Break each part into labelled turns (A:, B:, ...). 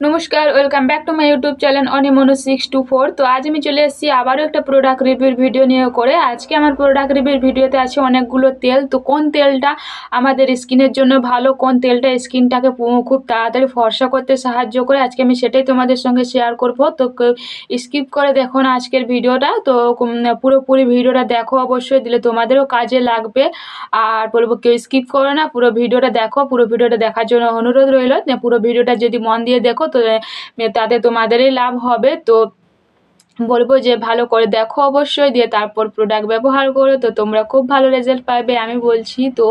A: নমস্কার welcome back to my YouTube channel অনিমনু six two four তো আজ আমি চলে এসেছি আবারও একটা প্রোডাক্ট রিভিউর ভিডিও নিয়ে করে। আজকে আমার প্রোডাক্ট রিভিউর ভিডিওতে আছে অনেকগুলো তেল। তো কোন তেলটা আমাদের স্কিনের জন্য ভালো, কোন তেলটা স্কিনটাকে খুব তাড়াতাড়ি ফর্সা করতে সাহায্য করে, আজকে আমি সেটাই তোমাদের সঙ্গে শেয়ার করব। তো স্কিপ করে দেখো না আজকের ভিডিওটা তো পুরোপুরি ভিডিওটা দেখো অবশ্যই, দিলে তোমাদেরও কাজে লাগবে। আর বলব কেউ স্কিপ করো না, পুরো ভিডিওটা দেখো। পুরো ভিডিওটা দেখার জন্য অনুরোধ রইল। পুরো ভিডিওটা যদি মন দিয়ে দেখো তো তাতে তোমাদেরই লাভ হবে। তো বলব যে ভালো করে দেখো অবশ্যই, দিয়ে তারপর প্রোডাক্ট ব্যবহার করো। তো তোমরা খুব ভালো রেজাল্ট পাবে আমি বলছি। তো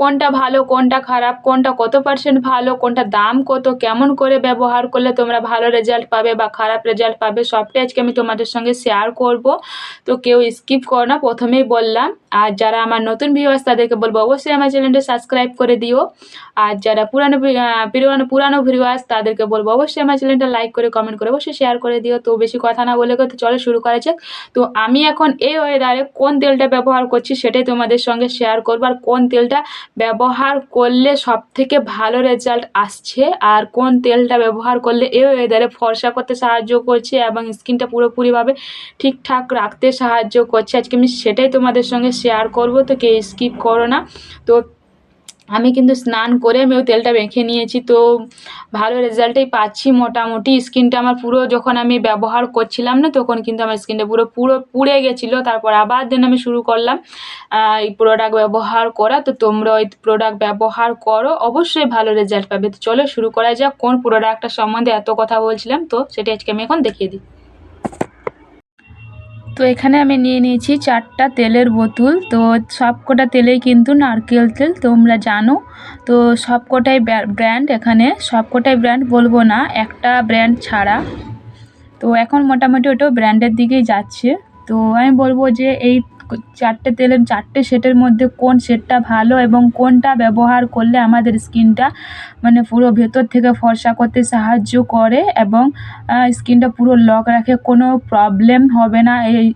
A: কোনটা ভালো, কোনটা খারাপ, কোনটা কত পার্সেন্ট ভালো, কোনটা দাম কত, কেমন করে ব্যবহার করলে তোমরা ভালো রেজাল্ট পাবে বা খারাপ রেজাল্ট পাবে, সবটাই আজকে আমি তোমাদের সঙ্গে শেয়ার করব। তো কেউ স্কিপ করো না, প্রথমেই বললাম। আর যারা আমার নতুন ভিউয়ার্স তাদেরকে বলব অবশ্যই আমার চ্যানেলটা সাবস্ক্রাইব করে দিও। আর যারা পুরানো পুরানো পুরানো ভিউয়ার্স তাদেরকে বলব অবশ্যই আমার চ্যানেলটা লাইক করে কমেন্ট করে, অবশ্যই শেয়ার করে দিও। তো বেশি কথা না বলে তো চলো শুরু করা যাক তো আমি এখন এই ওয়েদারে কোন তেলটা ব্যবহার করছি সেটাই তোমাদের সঙ্গে শেয়ার করব। আর কোন তেলটা ব্যবহার করলে সব থেকে ভালো রেজাল্ট আসছে? আর কোন তেলটা ব্যবহার করলে এই ওয়েদারে ফর্সা করতে সাহায্য করছে এবং স্কিনটা পুরোপুরিভাবে ঠিকঠাক রাখতে সাহায্য করছে? আজকে আমি সেটাই তোমাদের সঙ্গে শেয়ার করব। তো কে স্কিপ করো না। তো আমি কিন্তু স্নান করে আমি ওই তেলটা মেখে নিয়েছি, তো ভালো রেজাল্টই পাচ্ছি মোটামুটি। স্কিনটা আমার পুরো যখন আমি ব্যবহার করছিলাম না, তখন কিন্তু আমার স্কিনটা পুরো পুরো পুড়ে গেছিল। তারপর আবার দেন আমি শুরু করলাম এই প্রোডাক্ট ব্যবহার করা। তো তোমরা ওই প্রোডাক্ট ব্যবহার করো, অবশ্যই ভালো রেজাল্ট পাবে। তো চলো শুরু করা যাক, কোন প্রোডাক্টটা সম্বন্ধে এত কথা বলছিলাম, তো সেটা আজকে আমি এখন দেখিয়ে দিই। তো এখানে আমি নিয়ে নিয়েছি চারটা তেলের বোতল। তো সবকটা তেলেই কিন্তু নারকেল তেল, তোমরা জানো। তো সবকটাই ব্র্যান্ড এখানে। সবকটাই ব্র্যান্ড বলব না, একটা ব্র্যান্ড ছাড়া। তো এখন মোটামুটি ওটাও ব্র্যান্ডের দিকেই যাচ্ছে। তো আমি বলব যে এই চারটে তেলের, চারটে সেটের মধ্যে কোন সেটটা ভালো এবং কোনটা ব্যবহার করলে আমাদের স্কিনটা মানে পুরো ভেতর থেকে ফর্সা করতে সাহায্য করে এবং স্কিনটা পুরো লক রাখে, কোনো প্রবলেম হবে না। এই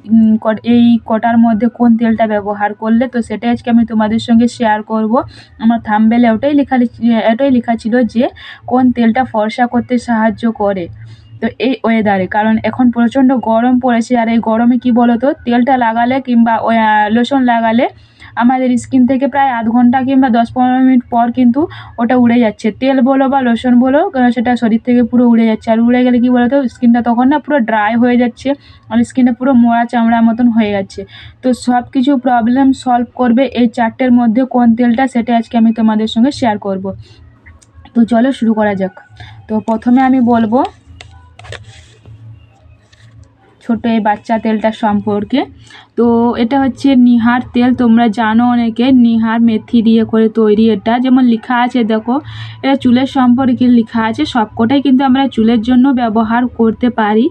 A: এই কটার মধ্যে কোন তেলটা ব্যবহার করলে? তো সেটাই আজকে আমি তোমাদের সঙ্গে শেয়ার করব। আমার থাম্বেলে ওটাই লিখ- এটাই লেখা ছিল যে কোন তেলটা ফর্সা করতে সাহায্য করে। তো এই ওয়েদারে কারণ এখন প্রচণ্ড গরম পড়েছে, আর এই গরমে কি বলো তো তেলটা লাগালে কিংবা লোশন লাগালে আমাদের স্কিন থেকে প্রায় আধ ঘণ্টা কিংবা দশ পনেরো মিনিট পর কিন্তু ওটা উড়ে যাচ্ছে। তেল বলো বা লোশন বলো সেটা শরীর থেকে পুরো উড়ে যাচ্ছে। আর উড়ে গেলে কি বলতো স্কিনটা তখন না পুরো ড্রাই হয়ে যাচ্ছে, আর স্কিনটা পুরো মোড়া চামড়ার মতন হয়ে যাচ্ছে। তো সব কিছু প্রবলেম সলভ করবে এই চারটের মধ্যে কোন তেলটা, সেটা আজকে আমি তোমাদের সঙ্গে শেয়ার করব। তো চলো শুরু করা যাক। তো প্রথমে আমি বলব ছোট এই বাচ্চা তেলটার সম্পর্কে। তো এটা হচ্ছে নিহার তেল, তোমরা জানো অনেকে, নিহার মেথি দিয়ে করে তৈরি এটা। যেমন লেখা আছে, দেখো, এটা চুলের সম্পর্কে লেখা আছে, সবকটাই কিন্তু আমরা চুলের জন্য ব্যবহার করতে পারি।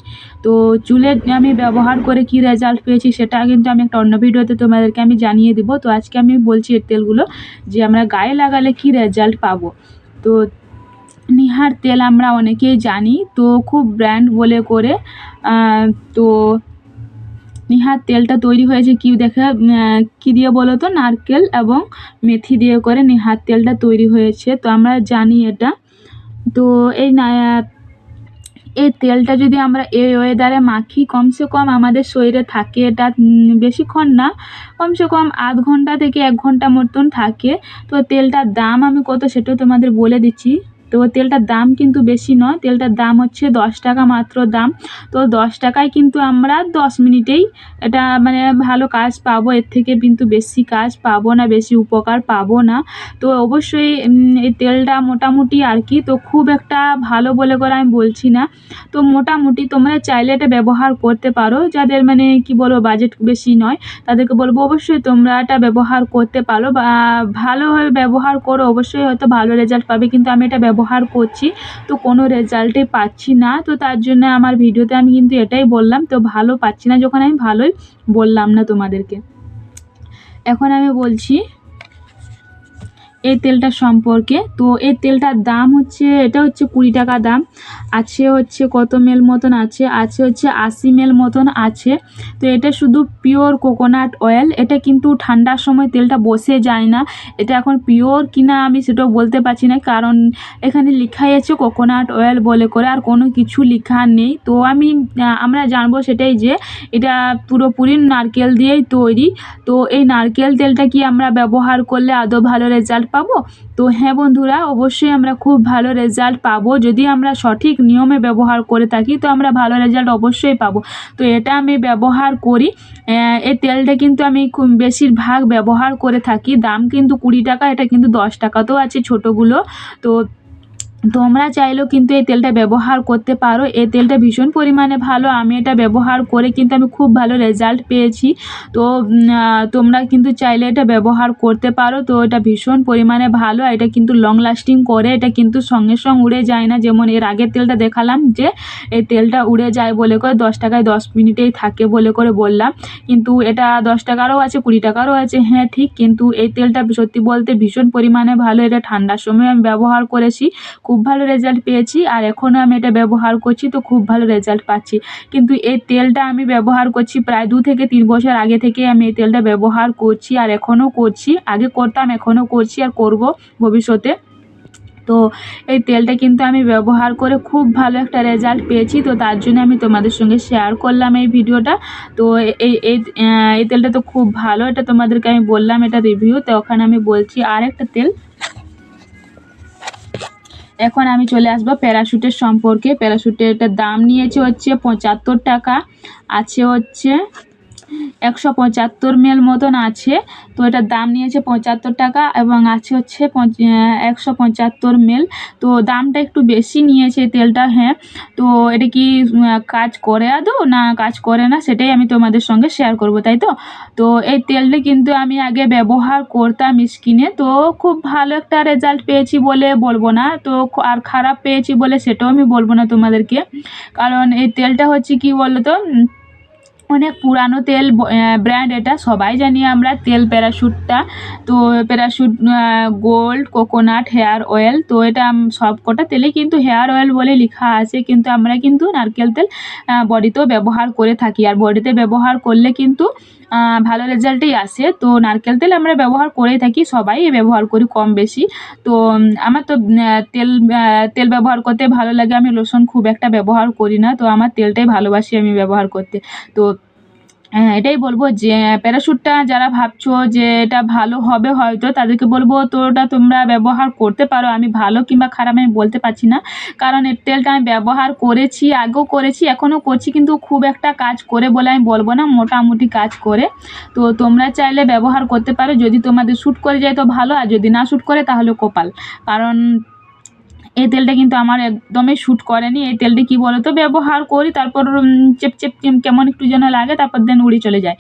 A: তো চুলের আমি ব্যবহার করে কি রেজাল্ট পেয়েছি সেটা কিন্তু আমি একটা অন্য ভিডিওতে তোমাদেরকে আমি জানিয়ে দিব। তো আজকে আমি বলছি এর তেলগুলো যে আমরা গায়ে লাগালে কি রেজাল্ট পাবো। তো নিহার তেল আমরা অনেকেই জানি, তো খুব ব্র্যান্ড বলে করে তো নিহার তেলটা তৈরি হয়েছে কি দেখে কি দিয়ে বলো তো? নারকেল এবং মেথি দিয়ে করে নিহার তেলটা তৈরি হয়েছে, তো আমরা জানি এটা। তো এই এই তেলটা যদি আমরা এই ওয়েদারে মাখি, কমসে কম আমাদের শরীরে থাকে এটা বেশিক্ষণ না, কমসে কম আধ ঘণ্টা থেকে এক ঘণ্টা মতন থাকে। তো তেলটার দাম আমি কত সেটাও তোমাদের বলে দিচ্ছি। তো তেলটার দাম কিন্তু বেশি নয়। তেলটার দাম হচ্ছে দশ টাকা মাত্র দাম। তো দশ টাকায় কিন্তু আমরা দশ মিনিটেই এটা মানে ভালো কাজ পাবো। এর থেকে কিন্তু বেশি কাজ পাবো না, বেশি উপকার পাবো না। তো অবশ্যই এই তেলটা মোটামুটি আর কি, তো খুব একটা ভালো বলে করে আমি বলছি না। তো মোটামুটি তোমরা চাইলে এটা ব্যবহার করতে পারো। যাদের মানে কি বলব বাজেট বেশি নয়, তাদেরকে বলব অবশ্যই তোমরা এটা ব্যবহার করতে পারো। বা, ভালোভাবে ব্যবহার করো। অবশ্যই হয়তো ভালো রেজাল্ট পাবে, কিন্তু আমি এটা ব্যবহার করছি, তো কোনো রেজাল্টে পাচ্ছি না। তো তার জন্য আমার ভিডিওতে আমি কিন্তু এটাই বললাম, তো ভালো পাচ্ছি না যখন আমি ভালোই বললাম না তোমাদেরকে। এখন আমি বলছি এই তেলটা সম্পর্কে। তো এই তেলটার দাম হচ্ছে, এটা হচ্ছে কুড়ি টাকা দাম, আছে হচ্ছে কত মেল মতন আছে আছে হচ্ছে আশি মেল মতন আছে। তো এটা শুধু পিওর কোকোনাট অয়েল এটা কিন্তু ঠান্ডার সময় তেলটা বসে যায় না। এটা এখন পিওর কিনা আমি সেটাও বলতে পারছি না, কারণ এখানে লেখাই আছে কোকোনাট অয়েল বলে করে, আর কোনো কিছু লেখা নেই। তো আমি, আমরা জানব সেটাই যে এটা পুরোপুরি নারকেল দিয়েই তৈরি। তো এই নারকেল তেলটা কি আমরা ব্যবহার করলে আদৌ ভালো রেজাল্ট পাবো? তো হ্যাঁ বন্ধুরা, অবশ্যই আমরা খুব ভালো রেজাল্ট পাবো। যদি আমরা সঠিক নিয়মে ব্যবহার করে থাকি, তো আমরা ভালো রেজাল্ট অবশ্যই পাবো। তো এটা আমি ব্যবহার করি। এই তেলটা কিন্তু আমি বেশিরভাগ ব্যবহার করে থাকি। দাম কিন্তু কুড়ি টাকা, এটা কিন্তু দশ টাকাতেও আছে ছোটোগুলো। তো তোমরা চাইলেও কিন্তু এই তেলটা ব্যবহার করতে পারো। এই তেলটা ভীষণ পরিমাণে ভালো। আমি এটা ব্যবহার করে কিন্তু আমি খুব ভালো রেজাল্ট পেয়েছি। তো তোমরা কিন্তু চাইলে এটা ব্যবহার করতে পারো। তো, এটা ভীষণ পরিমাণে ভালো। এটা কিন্তু লং লাস্টিং করে। এটা কিন্তু সঙ্গে সঙ্গে উড়ে যায় না। যেমন এর আগের তেলটা দেখালাম যে, এই তেলটা উড়ে যায় বলে করে দশ টাকায় দশ মিনিটেই থাকে বলে করে বললাম। কিন্তু এটা দশ টাকারও আছে, কুড়ি টাকারও আছে। হ্যাঁ ঠিক। কিন্তু এই তেলটা সত্যি বলতে ভীষণ পরিমাণে ভালো। এটা ঠান্ডার সময় আমি ব্যবহার করেছি। খুব ভালো রেজাল্ট পেয়েছি আর এখনও আমি এটা ব্যবহার করছি তো খুব ভালো রেজাল্ট পাচ্ছি। কিন্তু এই তেলটা আমি ব্যবহার করছি প্রায় দু থেকে তিন বছর আগে থেকে আমি এই তেলটা ব্যবহার করছি আর এখনও করছি। আগে করতাম এখনও করছি আর করব ভবিষ্যতে। তো এই তেলটা কিন্তু আমি ব্যবহার করে খুব ভালো একটা রেজাল্ট পেয়েছি। তো তার জন্য আমি তোমাদের সঙ্গে শেয়ার করলাম এই ভিডিওটা। তো এই এই তেলটা তো খুব ভালো, এটা তোমাদেরকে আমি বললাম এটা রিভিউ তো ওখানে আমি বলছি আর একটা তেল। এখন আমি চলে আসব প্যারাশুটের সম্পর্কে। প্যারাশুটের দাম নিয়েছে হচ্ছে পঁচাত্তর টাকা আছে হচ্ছে একশো পঁচাত্তর মেল মতন আছে। তো এটার দাম নিয়েছে পঁচাত্তর টাকা এবং আছে হচ্ছে একশো পঁচাত্তর মেল তো দামটা একটু বেশি নিয়েছে তেলটা হ্যাঁ। তো এটা কি কাজ করে আদৌ না কাজ করে না সেটাই আমি তোমাদের সঙ্গে শেয়ার করব তাই তো? তো এই তেলটা কিন্তু আমি আগে ব্যবহার করতাম স্কিনে। তো খুব ভালো একটা রেজাল্ট পেয়েছি বলে বলব না। তো আর খারাপ পেয়েছি বলে সেটাও আমি বলব না তোমাদেরকে। কারণ এই তেলটা হচ্ছে কি বলো তো উম, অনেক পুরানো তেল ব্র্যান্ড এটা। সবাই জানি আমরা তেল প্যারাশুটটা। তো Parachute gold coconut hair oil তো এটা সব কটা তেলে কিন্তু হেয়ার অয়েল বলে লেখা আছে। কিন্তু আমরা কিন্তু নারকেল তেল বডিতেও ব্যবহার করে থাকি। আর বডিতে ব্যবহার করলে কিন্তু ভালো রেজাল্টই আসে। তো নারকেল তেল আমরা ব্যবহার করেই থাকি, সবাই ব্যবহার করি কম বেশি। তো আমার তো তেল তেল ব্যবহার করতে ভালো লাগে, আমি লোশন খুব একটা ব্যবহার করি না, তো আমার তেলটাই ভালোবাসি আমি ব্যবহার করতে। তো এটাই বলব যে প্যারাশুটটা যারা ভাবছ যে এটা ভালো হবে হয়তো, তাদেরকে বলব তো ওটা তোমরা ব্যবহার করতে পারো। আমি ভালো কিংবা খারাপ আমি বলতে পারছি না। কারণ এর তেলটা আমি ব্যবহার করেছি, আগেও করেছি, এখনও করছি, কিন্তু খুব একটা কাজ করে বলে আমি বলব না, মোটামুটি কাজ করে। তো তোমরা চাইলে ব্যবহার করতে পারো। যদি তোমাদের শ্যুট করে যায় তো ভালো, আর যদি না শ্যুট করে তাহলে কপাল। কারণ এই তেলটা কিন্তু আমার একদমই শ্যুট করেনি। এই তেলটা কি বলো তো ব্যবহার করি, তারপর চেপ চেপ কেমন একটু যেন লাগে, তারপর দেন উড়ে চলে যায়।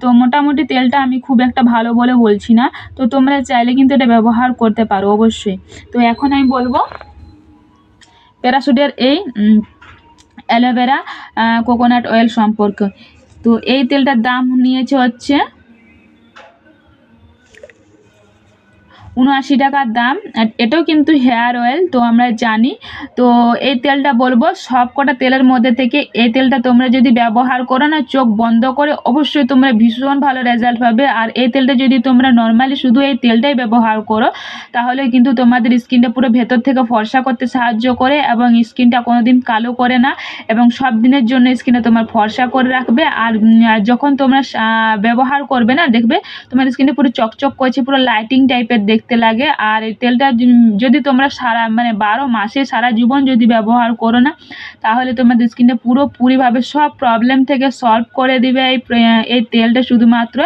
A: তো মোটামুটি তেলটা আমি খুব একটা ভালো বলে বলছি না। তো তোমরা চাইলে কিন্তু এটা ব্যবহার করতে পারো অবশ্যই। তো এখন আমি বলব, প্যারাসুটের এই অ্যালোভেরা কোকোনাট অয়েল সম্পর্কে। তো এই তেলটার দাম নিয়েছে হচ্ছে উনআশি টাকার দাম এটাও কিন্তু হেয়ার অয়েল, তো আমরা জানি। তো এই তেলটা বলব, সব কটা তেলের মধ্যে থেকে এই তেলটা তোমরা যদি ব্যবহার করো না, চোখ বন্ধ করে অবশ্যই তোমরা ভীষণ ভালো রেজাল্ট পাবে। আর এই তেলটা যদি তোমরা নর্মালি শুধু এই তেলটাই ব্যবহার করো, তাহলে কিন্তু তোমাদের স্কিনটা পুরো ভেতর থেকে ফর্সা করতে সাহায্য করে এবং স্কিনটা কোনোদিন কালো করে না। এবং সব দিনের জন্য স্কিনে তোমার ফর্সা করে রাখবে। আর যখন তোমরা ব্যবহার করবে না, দেখবে তোমার স্কিনে পুরো চকচক করছে, পুরো লাইটিং টাইপের দেখতে লাগে। আর এই তেলটা যদি তোমরা সারা মানে বারো মাসে সারা জীবন যদি ব্যবহার করো না, তাহলে তোমাদের স্কিনটা পুরোপুরিভাবে সব প্রবলেম থেকে সলভ করে দিবে এই এই তেলটা শুধুমাত্র।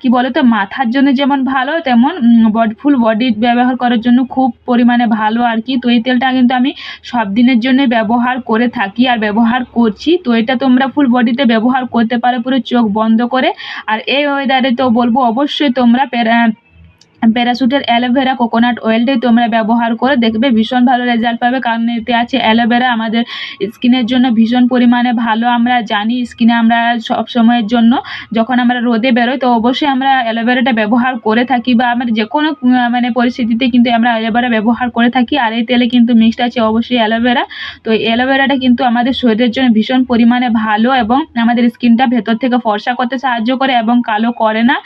A: কি বলো তো মাথার জন্য যেমন ভালো, তেমন বডি ফুল বডি ব্যবহার করার জন্য খুব পরিমাণে ভালো আর কি। তো এই তেলটা কিন্তু আমি সব দিনের জন্য ব্যবহার করে থাকি আর ব্যবহার করছি। তো এটা তোমরা ফুল বডিতে ব্যবহার করতে পারো, পুরো চোখ বন্ধ করে। আর এই ওয়েদারে তো বলব, অবশ্যই তোমরা প্যারা প্যারাশুটের অ্যালোভেরা কোকোনাট অয়েলটাই তোমরা ব্যবহার করে দেখবে ভীষণ ভালো রেজাল্ট পাবে। কারণ এতে আছে অ্যালোভেরা আমাদের স্কিনের জন্য ভীষণ পরিমাণে ভালো। আমরা জানি স্কিনে আমরা সব সময়ের জন্য যখন আমরা রোদে বেরোই, তো অবশ্যই আমরা অ্যালোভেরাটা ব্যবহার করে থাকি বা আমরা যে কোনো মানে পরিস্থিতিতে কিন্তু আমরা অ্যালোভেরা ব্যবহার করে থাকি। আর এই তেলে কিন্তু মিক্সড আছে অবশ্যই অ্যালোভেরা তো অ্যালোভেরাটা কিন্তু আমাদের শরীরের জন্য ভীষণ পরিমাণে ভালো এবং আমাদের স্কিনটা ভেতর থেকে ফর্সা করতে সাহায্য করে এবং কালো করে না।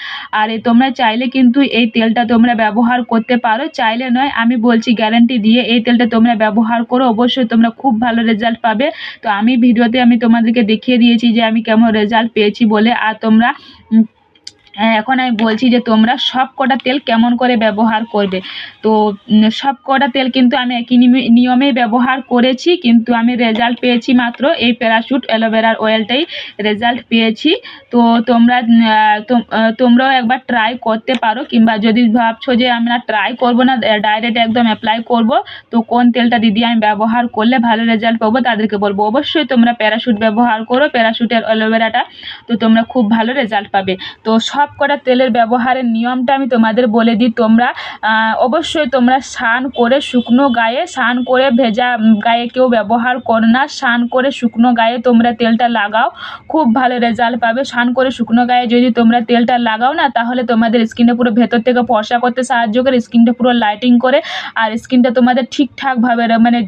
A: আর তোমরা চাইলে কিন্তু এই তেলটা তোমরা ব্যবহার করতে পারো, চাইলে নয়, আমি বলছি গ্যারান্টি দিয়ে এই তেলটা তোমরা ব্যবহার করো, অবশ্যই তোমরা খুব ভালো রেজাল্ট পাবে। তো আমি ভিডিওতে আমি তোমাদেরকে দেখিয়ে দিয়েছি যে আমি কেমন রেজাল্ট পেয়েছি বলে, আর তোমরা হ্যাঁ, এখন আমি বলছি যে তোমরা সব কটা তেল কেমন করে ব্যবহার করবে? তো সব কটা তেল কিন্তু আমি একই নিয়মেই ব্যবহার করেছি কিন্তু আমি রেজাল্ট পেয়েছি মাত্র এই প্যারাশুট অ্যালোভেরার অয়েলটাই রেজাল্ট পেয়েছি। তো তোমরা তোমরাও একবার ট্রাই করতে পারো কিংবা যদি ভাবছ যে আমরা ট্রাই করব না ডাইরেক্ট একদম অ্যাপ্লাই করব তো কোন তেলটা দিদি আমি ব্যবহার করলে ভালো রেজাল্ট পাবো তাদেরকে বলব। অবশ্যই তোমরা প্যারাশুট ব্যবহার করো প্যারাশুটের অ্যালোভেরাটা তো তোমরা খুব ভালো রেজাল্ট পাবে। তো সব কটা তেলের ব্যবহারের নিয়মটা আমি তোমাদের বলে দিই। তোমরা অবশ্যই তোমরা স্নান করে শুকনো গায়ে, স্নান করে ভেজা গায়ে কেউ ব্যবহার করো না। স্নান করে শুকনো গায়ে তোমরা তেলটা লাগাও, খুব ভালো রেজাল্ট পাবে। স্নান করে শুকনো গায়ে যদি তোমরা তেলটা লাগাও না, তাহলে তোমাদের স্কিনটা পুরো ভেতর থেকে ফর্সা করতে সাহায্য করে, স্কিনটা পুরো লাইটিং করে, আর স্কিনটা তোমাদের ঠিকঠাকভাবে মানে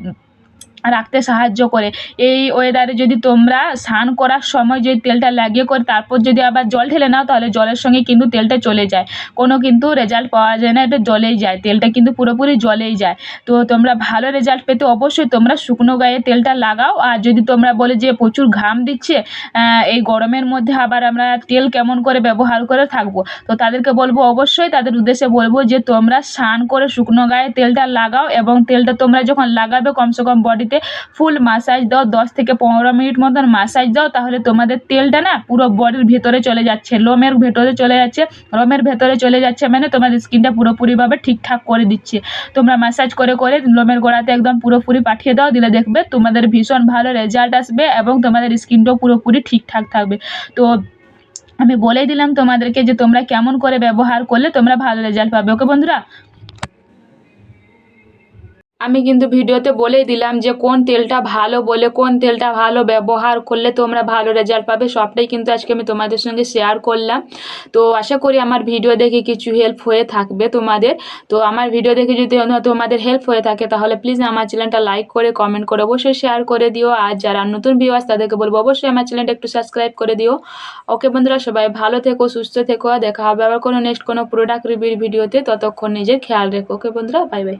A: রাখতে সাহায্য করে। এই ওয়েদারে যদি তোমরা স্নান করার সময় যদি তেলটা লাগিয়ে করে, তারপর যদি আবার জল ঢেলে নাও, তাহলে জলের সঙ্গে কিন্তু তেলটা চলে যায়। কোনো কিন্তু রেজাল্ট পাওয়া যায় না, এটা জলেই যায়। তেলটা কিন্তু পুরোপুরি জলেই যায়। তো তোমরা ভালো রেজাল্ট পেতে অবশ্যই তোমরা শুকনো গায়ে তেলটা লাগাও। আর যদি তোমরা বলে যে প্রচুর ঘাম দিচ্ছে এই গরমের মধ্যে আবার আমরা তেল কেমন করে ব্যবহার করে থাকব? তো তাদেরকে বলব অবশ্যই, তাদের উদ্দেশ্যে বলব যে তোমরা স্নান করে শুকনো গায়ে তেলটা লাগাও। এবং তেলটা তোমরা যখন লাগাবে, কমসে কম বডিতে ফুল মাসাজ দাও, দশ থেকে পনেরো মিনিট মতন মাসাজ দাও, তাহলে তোমাদের তেলটা না পুরো বডির ভেতরে চলে যাচ্ছে, লোমের ভেতরে চলে যাচ্ছে লোমের ভেতরে চলে যাচ্ছে মানে তোমাদের স্কিনটা পুরোপুরিভাবে ঠিকঠাক করে দিচ্ছে। তোমরা মাসাজ করে করে লোমের গোড়াতে একদম পুরোপুরি পাঠিয়ে দাও, দিলে দেখবে তোমাদের ভীষণ ভালো রেজাল্ট আসবে এবং তোমাদের স্কিনটাও পুরোপুরি ঠিকঠাক থাকবে। তো আমি বলেই দিলাম তোমাদেরকে যে তোমরা কেমন করে ব্যবহার করলে তোমরা ভালো রেজাল্ট পাবে। ওকে বন্ধুরা আমি কিন্তু ভিডিওতে বলেই দিলাম যে কোন তেলটা ভালো বলে কোন তেলটা ভালো ব্যবহার করলে তোমরা ভালো রেজাল্ট পাবে। সবটাই কিন্তু আজকে আমি তোমাদের সঙ্গে শেয়ার করলাম। তো আশা করি আমার ভিডিও দেখে কিছু হেল্প হয়ে থাকবে তোমাদের। তো আমার ভিডিও দেখে যদি তোমাদের হেল্প হয়ে থাকে, তাহলে প্লিজ আমার চ্যানেলটা লাইক করে কমেন্ট করে অবশ্যই শেয়ার করে দিও। আর যারা নতুন ভিউয়ার্স তাদেরকে বলব অবশ্যই আমার চ্যানেলটা একটু সাবস্ক্রাইব করে দিও। ওকে বন্ধুরা, সবাই ভালো থেকো, সুস্থ থেকো। দেখা হবে আবার কোনো নেক্সট কোনো প্রোডাক্ট রিভিউর ভিডিওতে ততক্ষণ নিজের খেয়াল রেখো। ওকে বন্ধুরা বাই বাই